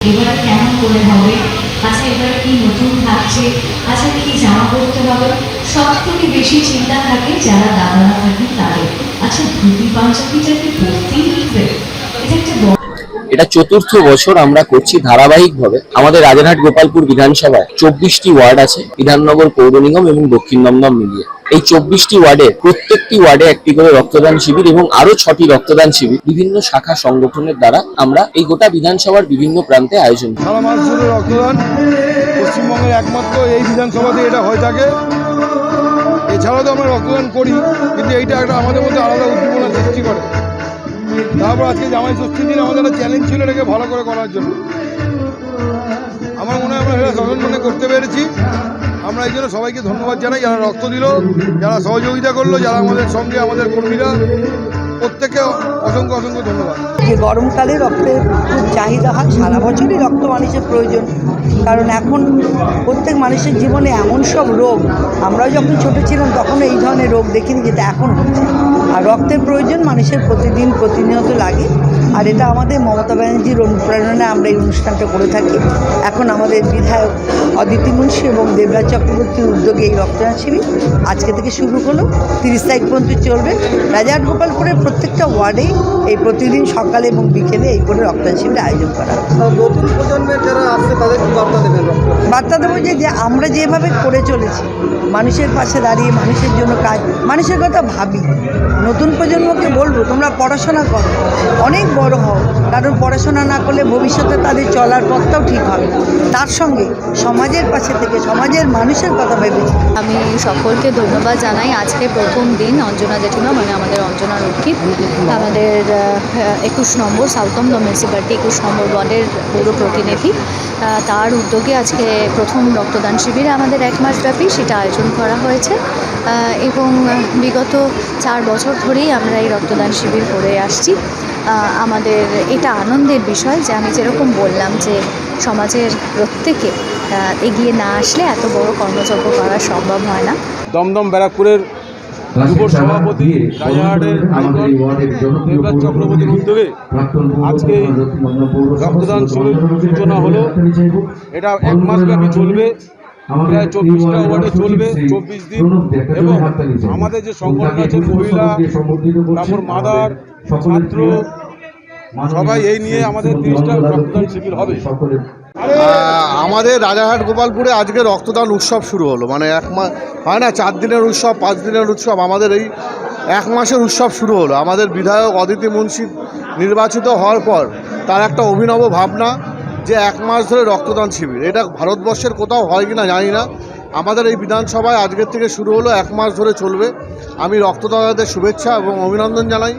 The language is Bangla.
এবার কেমন করে হবে? আচ্ছা এবার কি নতুন থাকছে? আচ্ছা কি জামা হবে? সব থেকে বেশি চিন্তা থাকে যারা দাদারা থাকেন তাদের। আচ্ছা ধুতি এটা এটা চতুর্থ বছর আমরা করছি ধারাবাহিকভাবে। আমাদের রাজারহাট গোপালপুর বিধানসভায় চব্বিশটি ওয়ার্ড আছে, বিধাননগর পৌর নিগম এবং দক্ষিণ দমদম মিলিয়ে। এই চব্বিশটি ওয়ার্ডে প্রত্যেকটি ওয়ার্ডে একটি করে রক্তদান শিবির এবং আরও ছটি রক্তদান শিবির বিভিন্ন শাখা সংগঠনের দ্বারা আমরা এই গোটা বিধানসভার বিভিন্ন প্রান্তে আয়োজন রক্তদান পশ্চিমবঙ্গের একমাত্র এই বিধানসভাতে এটা হয়ে থাকে। এছাড়াও তো আমরা রক্তদান করি, কিন্তু এইটা একটা আমাদের মধ্যে আলাদা উদ্দীপনা সৃষ্টি করে। তারপর আজকে জামাই ষষ্ঠীর দিন আমাদের একটা চ্যালেঞ্জ ছিল এটাকে ভালো করে করার জন্য। আমার মনে হয় আমরা এটা সচেতনে করতে পেরেছি। আমরা এই জন্য সবাইকে ধন্যবাদ জানাই, যারা রক্ত দিল, যারা সহযোগিতা করল, যারা আমাদের সঙ্গে, আমাদের কর্মীরা। প্রত্যেককে অসংখ্য অসংখ্য ধন্যবাদ। যে গরমকালে রক্তের খুব চাহিদা হয়, সারা বছরই রক্ত মানুষের প্রয়োজন। কারণ এখন প্রত্যেক মানুষের জীবনে এমন সব রোগ আমরাও যখন ছোট ছিলাম তখন এই ধরনের রোগ দেখিনি যেটা এখন হচ্ছে। আর রক্তের প্রয়োজন মানুষের প্রতিদিন প্রতিনিয়ত লাগে। আর এটা আমাদের মমতা ব্যানার্জির অনুপ্রেরণায় আমরা এই অনুষ্ঠানটা করে থাকি। এখন আমাদের বিধায়ক অদিতি মুন্সি এবং দেবরাজ চক্রবর্তীর উদ্যোগে এই রক্তদান শিবির আজকে থেকে শুরু হলো। তিরিশ তারিখ পর্যন্ত চলবে। রাজার গোপালপুরের প্রত্যেকটা ওয়ার্ডেই এই প্রতিদিন সকালে এবং বিকেলে এই করে রক্তদান শিবির আয়োজন করা হয়। নতুন প্রজন্মের যারা আসছে তাদের কি বার্তা দেবেন বার্তা দেবো যে যে আমরা যেভাবে করে চলেছি মানুষের পাশে দাঁড়িয়ে মানুষের জন্য কাজ মানুষের কথা ভাবি। নতুন প্রজন্মকে বলব তোমরা পড়াশোনা করো অনেক বড় হও। কারণ পড়াশোনা না করলে ভবিষ্যতে তাদের চলার পথটাও ঠিক হবে না। তার সঙ্গে সমাজের পাশে থেকে সমাজের মানুষের কথা ভেবে আমি সকলকে ধন্যবাদ জানাই আজকে প্রথম দিন অঞ্জনা জেঠুনা মানে আমাদের অঞ্জনা রক্ষিত। আমাদের একুশ নম্বর সাউথ দমদম মিউনিসিপ্যালিটি একুশ নম্বর ওয়ার্ডের পৌর প্রতিনিধি তার উদ্যোগে আজকে প্রথম রক্তদান শিবির আমাদের এক মাসব্যাপী, সেটা আয়োজন করা হয়েছে। এবং বিগত চার বছর ধরেই আমরা এই রক্তদান শিবির করে আসছি। আমাদের এটা আনন্দের বিষয় যে আমি যেরকম বললাম যে সমাজের প্রত্যেকে এগিয়ে না আসলে এত বড় কর্মযজ্ঞ করা সম্ভব হয় না। দমদম ব্যারাকপুরের যুব সভাপতি রাজারহাটের আইকন দেবরাজ চক্রবর্তীর উদ্যোগে আজকে রক্তদান শিবির সূচনা হলো। এটা এক মাস ব্যাপী চলবে। প্রায় চব্বিশটা ওয়ার্ডে চলবে চব্বিশ দিন এবং আমাদের যে সংগঠন আছে মহিলা তারপর মাদার ছাত্র সবাই এই নিয়ে আমাদের তিরিশটা রক্তদান শিবির হবে। আমাদের রাজারহাট গোপালপুরে আজকে রক্তদান উৎসব শুরু হলো। মানে এক মাস হয় না, চার দিনের উৎসব, পাঁচ দিনের উৎসব, আমাদের এই এক মাসের উৎসব শুরু হলো। আমাদের বিধায়ক অদিতি মুন্সি নির্বাচিত হওয়ার পর তার একটা অভিনব ভাবনা যে এক মাস ধরে রক্তদান শিবির। এটা ভারতবর্ষের কোথাও হয় কি না জানি না। আমাদের এই বিধানসভায় আজকের থেকে শুরু হলো, এক মাস ধরে চলবে। আমি রক্তদাতাদের শুভেচ্ছা এবং অভিনন্দন জানাই।